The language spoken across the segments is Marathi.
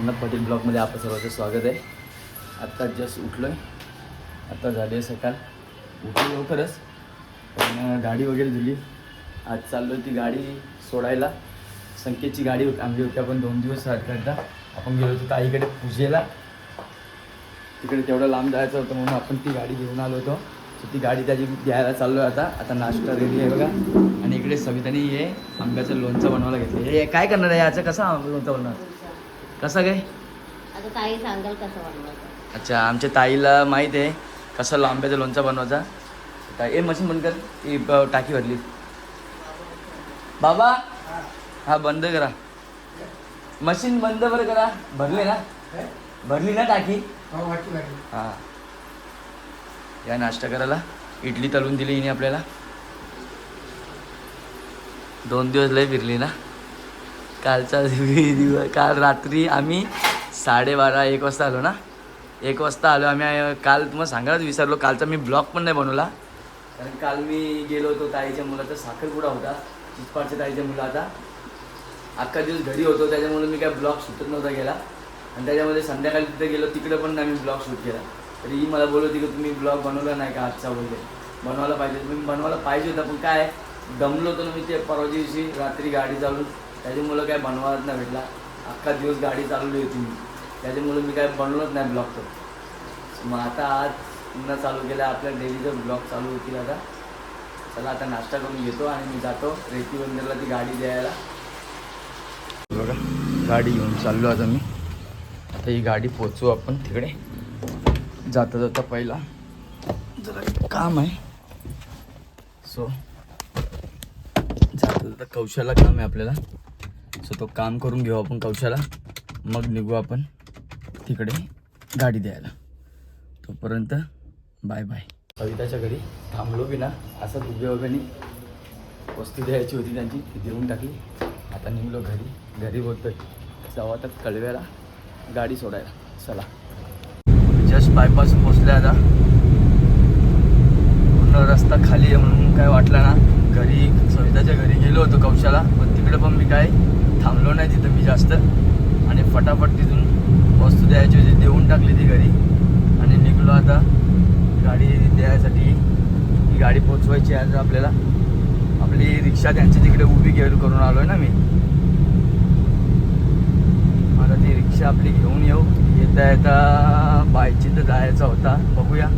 सोमनाथ पाटील ब्लॉगमध्ये आपलं सर्वांचं स्वागत आहे. आत्ता जस्ट उठलो आहे आत्ता झाली आहे सकाळ. उठलो लवकरच. पण गाडी वगैरे दिली. आज चाललो ती गाडी सोडायला. संकेतची गाडी होती. आणली होती आपण दोन दिवस स्टार्ट करता आपण गेलो होतो ताईकडे पूजेला. तिकडे तेवढं लांब जायचं होतं म्हणून आपण ती गाडी घेऊन आलो होतो. ती गाडी त्याची घ्यायला चाललो आहे आता. आता नाश्ता रेडी आहे बघा. आणि इकडे सविताने हे आंब्याचं लोणचं बनवायला घेतलं हे काय करणार आहे? याचं कसं लोणचं बनवणार? कसं काय? आता ताई सांगाल कसं बनवायचं? अच्छा आमच्या ताईला माहीत आहे कसं आंब्याचं लोणचं बनवायचा. ताई ए मशीन बंद कर. ती ब- टाकी भरली. बाबा हा बंद करा. मशीन बंद बरं करा. भरली ना? भरली ना टाकी? हां. या नाश्ता करायला. इडली तळून दिली हिने आपल्याला. दोन दिवस लय फिरली ना? कालचा दिवस काल रात्री आम्ही साडेबारा एक वाजता आलो ना? एक वाजता आलो आम्ही काल तुम्हाला सांगायलाच विसरलो कालचा मी ब्लॉग पण नाही बनवला. कारण काल मी गेलो होतो ताईच्या मुलाचा साखरपुडा होता चितपाडच्या ताईच्या मुलाचा. अख्खा दिवस घरी होतो त्याच्यामुळे मी काय ब्लॉग सुटत नव्हता गेला. आणि त्याच्यामध्ये संध्याकाळी तिथे गेलो तिकडे पण आम्ही ब्लॉक ब्लॉग शूट केला. तरी ही मला बोलत होती की तुम्ही ब्लॉग बनवला नाही का आजचा वगैरे? बनवायला पाहिजे तुम्ही बनवायला पाहिजे होता पण काय दमलो होतो ना मी ते परवा दिवशी रात्री गाडी चालून. त्याच्यामुळं काय बनवायला नाही भेटला. अख्खा दिवस गाडी चालवली होती मी. मुलं मी काय बनवलंच नाही ब्लॉग तर. मग आता आज पुन्हा चालू केलं आपल्या डेलीचं ब्लॉग चालू होतील आता. चला आता नाश्ता करून घेतो आणि मी जातो रेती बंदरला ती गाडी द्यायला. बघा गाडी घेऊन चाललो आता मी. आता ही गाडी पोचू आपण तिकडे. जाता जाता पहिला. जरा काम आहे. सो जाता जाता कौशाला काम आहे आपल्याला. सो तो काम करून घेऊ आपण कौशाला. मग निघू आपण तिकडे गाडी द्यायला. तोपर्यंत बाय बाय. कविताच्या घरी थांबलो बी ना असंच उभ्या वस्तू द्यायची होती त्यांची ती देऊन टाकली. आता निघलो घरी. घरी बोलतोय जाऊ आता कळव्याला गाडी सोडायला. चला. जस्ट बायपास पोचल्या आता. पूर्ण रस्ता खाली आहे म्हणून काय वाटलं ना. घरी सविताच्या घरी गेलो होतो कौशाला पण तिकडे पण मी काय थांबलो नाही तिथं मी जास्त. आणि फटाफट तिथून वस्तू द्यायची होती देऊन टाकली ती घरी. आणि निघलो आता. गाडी द्यायसाठी ही गाडी पोचवायची आज आपल्याला. आपली रिक्षा त्यांच्या तिकडे उभी घेऊन करून आलोय ना मी. आता ती रिक्षा आपली घेऊन येऊ. येता येता बायची तर जायचा होता. बघूया.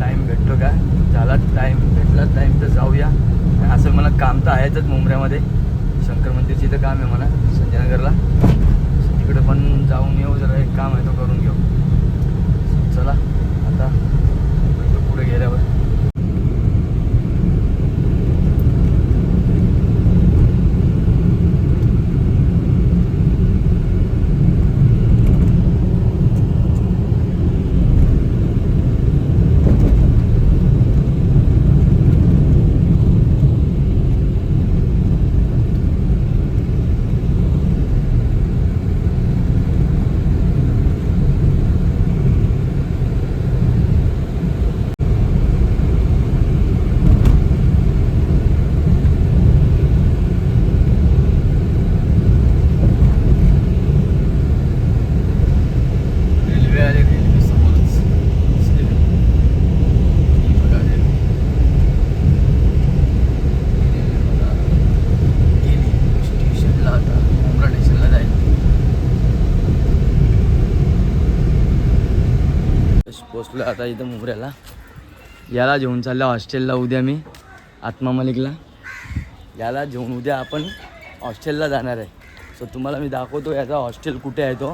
टाईम भेटतो का? झाला टाईम भेटला टाईम तर जाऊया. असं मला काम तर आहेतच मुंबऱ्यामध्ये शंकर मंदिर तर काम आहे मला संजयनगरला. तिकडे पण जाऊन येऊ जरा एक काम आहे तो करून घेऊ. चला आता पुढे गेल्यावर रेल्वे आले रेल्वे समोरच दिसली ना? ही बघा रेल्वे. ही रेल्वे बघा. गेली स्टेशनला आता मुंब्रा स्टेशनला जाईल पोचलो आता इथं मुंबऱ्याला याला घेऊन चाललो हॉस्टेलला उद्या मी आत्मा मलिकला. याला घेऊन उद्या आपण हॉस्टेलला जाणार आहे. सो तुम्हाला मी दाखवतो याचा हॉस्टेल कुठे आहे तो.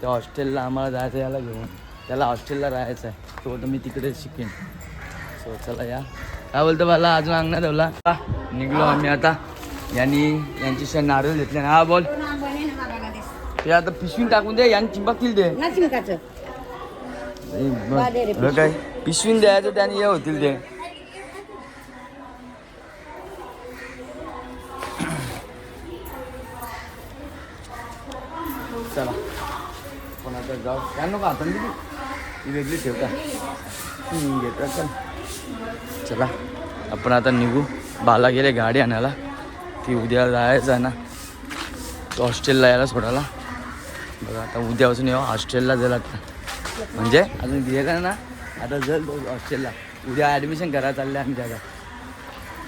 त्या हॉस्टेलला आम्हाला जायचं याला घेऊन. त्याला हॉस्टेलला राहायचं आहे. तो तर मी तिकडे शिकेन. सो चला या. काय बोलतो मला अजून अंगणा ठेवला निघलो आम्ही आता. यांनी यांची शन नारळ घेतले. ना हा बोल ते आता पिशवी टाकून दे यांनी चिंबाकतील दे. ना चिमकाचं नाही, बघ. बा दे काय? पिशवीन द्यायचं त्याने हे होतील ते. चला. पण आता जाऊ? काय नको आता ती वेगळी ठेवता. घेता चल. चला आपण आता निघू. बाला गेले गाडी आणायला. ती उद्या जायचं आहे ना. तो हॉस्टेलला यायला सोडायला. बघा आता उद्यापासून येऊ. हॉस्टेलला जायला आता. म्हणजे? अजून गेलं ना. आता जल हॉस्टेलला उद्या ॲडमिशन करायला चाललं आम्ही जागा.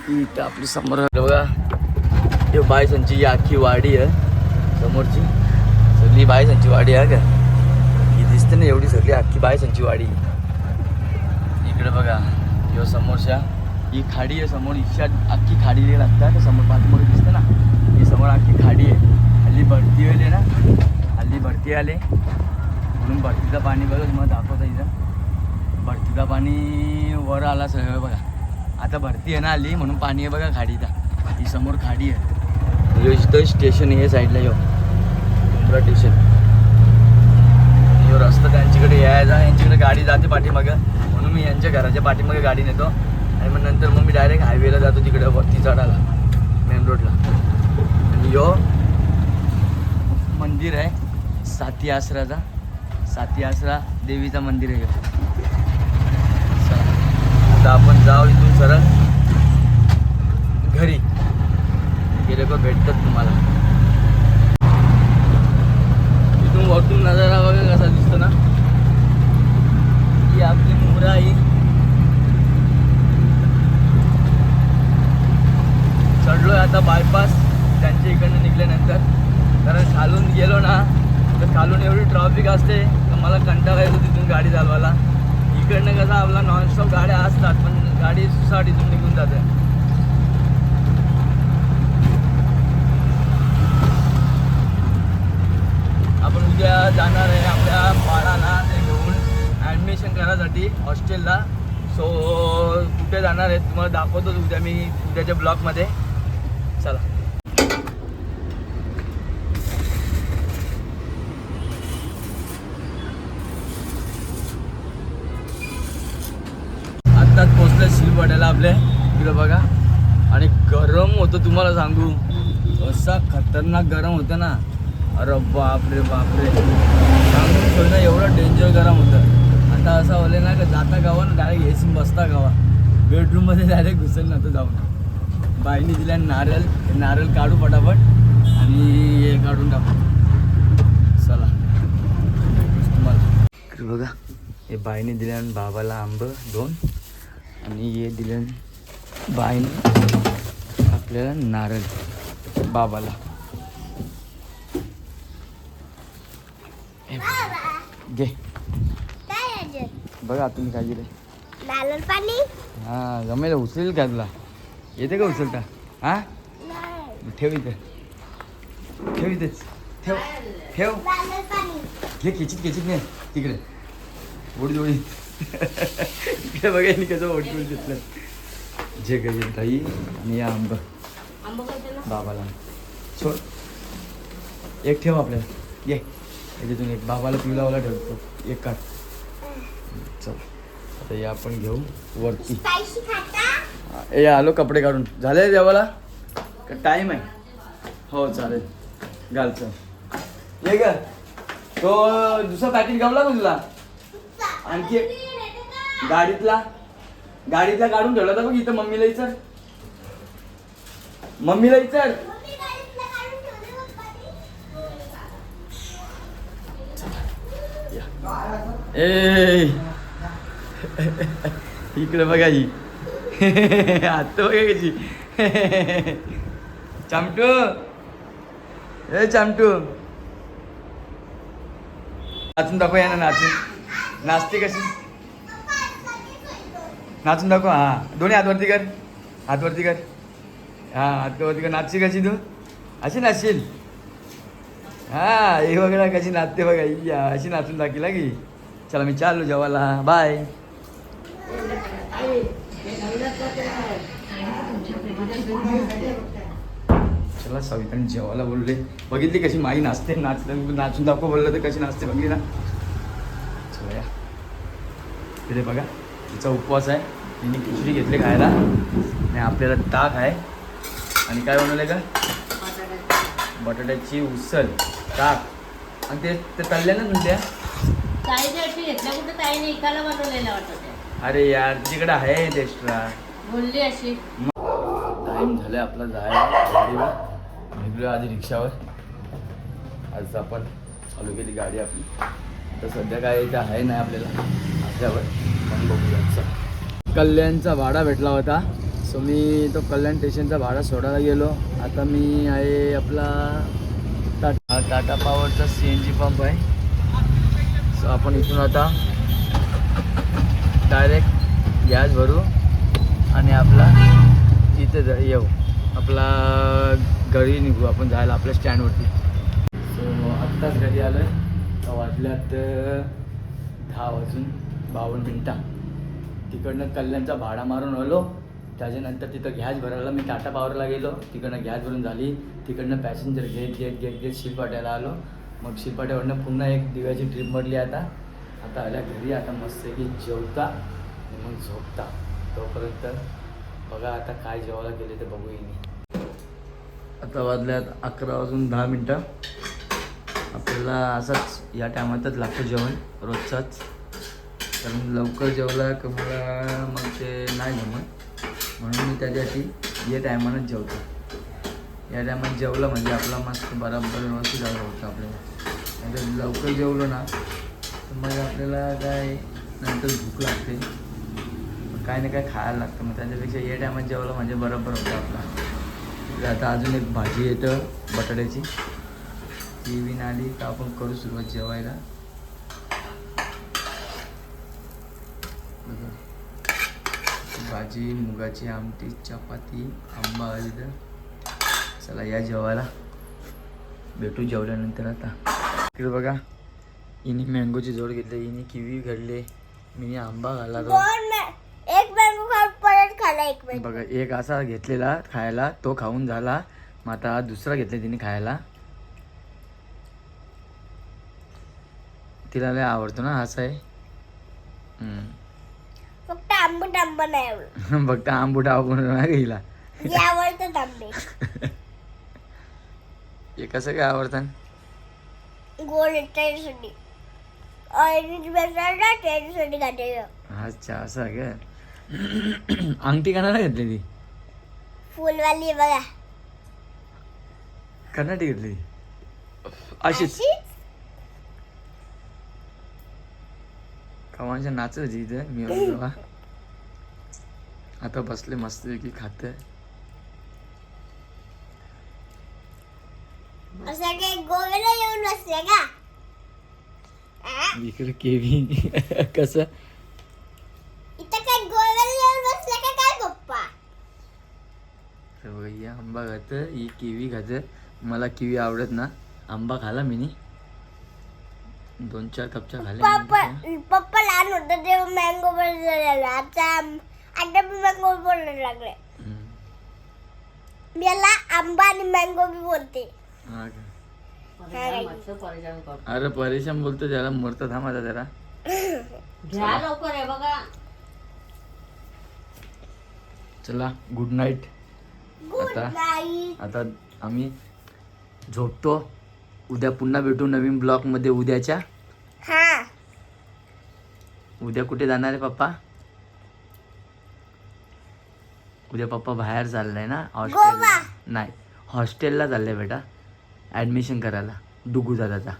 इथं आपली समोर बघा. हे बायसांची ही अख्खी वाडी आहे. समोरची. सगळी बायसांची वाडी आहे का? ही दिसते ना एवढी सगळी अख्खी बायसांची वाडी. इकडे बघा. किंवा समोरच्या. ही खाडी आहे समोर. इच्छा अख्खी खाडी लागतात का समोर पाठीमागे दिसतं ना? ही समोर अख्खी खाडी आहे. हल्ली भरती आली ना? हल्ली भरती आले. म्हणून भरतीचं पाणी बघा तुम्हाला दाखवता इथं. भरतीचं पाणी वर आला सगळं बघा. आता भरती आहे ना आली म्हणून पाणी आहे बघा खाडीचा ही समोर खाडी आहे. यो इथं स्टेशन आहे साईडला यो डोंगरा स्टेशन यो रस्ता त्यांच्याकडे यायचा यांच्याकडे गाडी जाते पाठीमागं. म्हणून मी यांच्या घराच्या पाठीमागे गाडी नेतो. आणि मग नंतर मग मी डायरेक्ट हायवेला जातो तिकडे वरती चढायला मेन रोडला आणि यो मंदिर आहे साती आसराचा साती आसरा मंदिर आहे. आता आपण जाऊ इथून सरळ. घरी. हे लोक भेटतात तुम्हाला. इथून वरतून नजारा वगैरे कसा दिसतो ना. ही आपली मुरा आई चढलोय आता बायपास त्यांच्या इकडनं निघल्यानंतर. कारण खालून गेलो ना तर खालून एवढी ट्रॉफिक असते. तर मला कंटाळा येतो तिथून गाडी चालवायला. इकडनं कसं आपला नॉनस्टॉप गाड्या असतात पण गाडी सुसाट इथून निघून जाते. आपण उद्या जाणार आहे आपल्या बाळाला ते घेऊन ॲडमिशन करायसाठी हॉस्टेलला सो कुठे जाणार आहे तुम्हाला दाखवतो उद्या मी उद्याच्या ब्लॉगमध्ये चला आत्ताच पोचलं आपल्या इकडे बघा. आणि गरम होतं तुम्हाला सांगू. असा खतरनाक गरम होतं ना. अरे बापरे बापरे. सांगून ना एवढं डेंजर गरम होतं. आता असं होले ना का जाता गावा ना डायरेक्ट एसी बसता गावा. बेडरूममध्ये डायरेक्ट घुसल नव्हतं जाऊन. बाईने दिल्या नारळ नारळ काढू पटापट आणि हे काढून टाकू. चला. तुम्हाला. हे बाईने दिल्या बाबाला आंब दोन. आणि हे दिले बाईने आपल्याला नारळ बाबाला. घे. बघा तुम्ही काय दिले नारळ पाणी? हा जमेल उचलेल का तुला? येते का उचलता? हा? ठेव इथं. ठेव इथेच ठेव. ठेव. घे खेचित खेचित नाही तिकडे. ओढी ओढी इकडे बघा यांनी कसं ओढी घेतलं. जे काही ताई आणि या आंब. बाबाला. सोड एक ठेव आपल्याला ये. याच्यातून एक. बाबाला पिवलावाला ठेवतो एक काढ. चल. आता हे आपण घेऊ वरती. ए आलो कपडे काढून. झाले देवाला? का टाईम आहे? हो चालेल. घाल चल. ये ग. तो दुसरा पॅकेट गमला का तुला? आणखी एक? गाडीतला? गाडीतला काढून ठेवला होता बघ इथं मम्मीला इचर मम्मीला इचर ए इकडे बघा ही. आता बघा कशी. चामटू. ए चामटू. नाचून दाखव या ना नाचून. नाचते कशी? नाचून दाखव. हां. दोन्ही हातवरती कर. हातवरती कर. हां हातवरती कर. नाचशी कशी तू? अशी नाचशील? हां हे बघा कशी नाचते बघा ही या, अशी नाचून दाखील की. चला मी चाललो जेवायला. बाय. चला सविताने जेवायला बोलले. बघितली कशी माई नाचते नाचते. नाचून दाखव बोललं तर कशी नाचते. बघली ना? चला या. तिथे बघा. तिचा उपवास आहे. तिने खिचडी घेतली खायला. आणि आपल्याला ताक आहे. आणि काय बनवलं का बटाट्याची उसळ ताक. आणि ते ते तळल्या ना तुमच्या. अरे यार तिकडे आहे एक्स्ट्रा बोलली अशी. टाईम झालाय आपला जायला. गाडीवर. निघलो आधी रिक्षावर. आज आपण चालू केली गाडी आपली. तर सध्या काय इथे आहे नाही आपल्याला. आपल्यावर. पण बघूया. कल्याणचा भाडा भेटला होता. सो मी तो कल्याण स्टेशनचा भाडा सोडायला गेलो. आता मी आहे आपला टाटा टाटा पॉवरचा सी एन जी पंप आहे. सो आपण इथून आता डायरेक्ट गॅस भरू आणि आपला इथे येऊ. आपला घरी निघू. आपण जायला आपल्या स्टँडवरती. सो आत्ताच घरी आलं आहे वाजल्यात दहा वाजून. बावन्न मिनटं. तिकडनं कल्याणचा भाडा मारून आलो. त्याच्यानंतर तिथं गॅस भरायला मी टाटा पॉवरला गेलो. तिकडनं गॅस भरून झाली. तिकडनं पॅसेंजर घेत घेत घेत घेत शिलपाट्याला आलो. मग शिलपाट्यावरनं पुन्हा एक दिव्याची ट्रिप मारली आता. आता आल्या घरी आता मस्त की जेवता आणि मग झोपता. तोपर्यंत बघा आता काय जेवायला गेले ते बघू येईन आता वाजल्यात अकरा वाजून दहा मिनटं. आपल्याला असाच या टायमातच लागतं जेवण रोजचाच. कारण लवकर जेवला की मला मग ते नाही जमत. म्हणून मी त्याच्यासाठी या टायमानंच जेवतो. या टायमात जेवलं म्हणजे आपला मस्त बराबर व्यवस्थित झालं होतं आपल्याला. नाहीतर लवकर जेवलो ना तर मग आपल्याला काय नंतर भूक लागते. काय ना काय खायला लागतं. मग त्याच्यापेक्षा या टायमात जेवलं म्हणजे बरोबर होतं आपला. आता अजून एक भाजी येतं बटाट्याची. ती बी आली तर आपण करू सुरुवात जेवायला बघा. भाजी मुगाची आमटी चपाती आंबा हळद चला या जेवायला. भेटू जेवल्यानंतर आता. इकडे बघा हिने मँगोची जोड घेतली हिने किवी घडले मी आंबा घाला एक मँगो परत खाला एक बघा एक असा घेतलेला खायला तो खाऊन झाला. मग आता दुसरा घेतला तिने खायला. तिला लय आवडतो ना असा आहे. फक्त आंबट आंबा नाही आवडत. फक्त आंबुटा आपण गेला जे आवडतात आंबे. हे कसं काय आवडतं? गोड त्याच्यासाठी. ऑरेंज अच्छा असं आहे काय? अंगठी कानाला घेतली ती? फुलवाली बघा. कर्नाटी घेतली ती? अशीच. अशीच? कमांच्या नाचत होती इथं मी. आता बसले मस्त की? खात? इकडे केवी कसं? बघा आंबा खात ही किवी खात मला किवी आवडत ना. आंबा खाला मी दोन चार कपच्या लहान होतं तेव्हा मँगो बोलायला आता आता मी मँगो बोलायला लागले. मी याला आंबा आणि मँगो बी बोलते. हा का? परेशान मस्त परेशान करतो अरे परेशान बोलतो त्याला मरत थांब आता जरा. घ्या लवकर आहे बघा. चला गुड नाईट गुड आता? नाईट आता आम्ही झोपतो. उद्या पुन्हा भेटू नवीन ब्लॉगमध्ये उद्याच्या. उद्या कुठे जाणार आहे पप्पा? उद्या पप्पा बाहेर चाललाय ना हॉस्टेलला. नाही हॉस्टेलला चाललंय बेटा. ॲडमिशन करायला. डुगू दादाचा.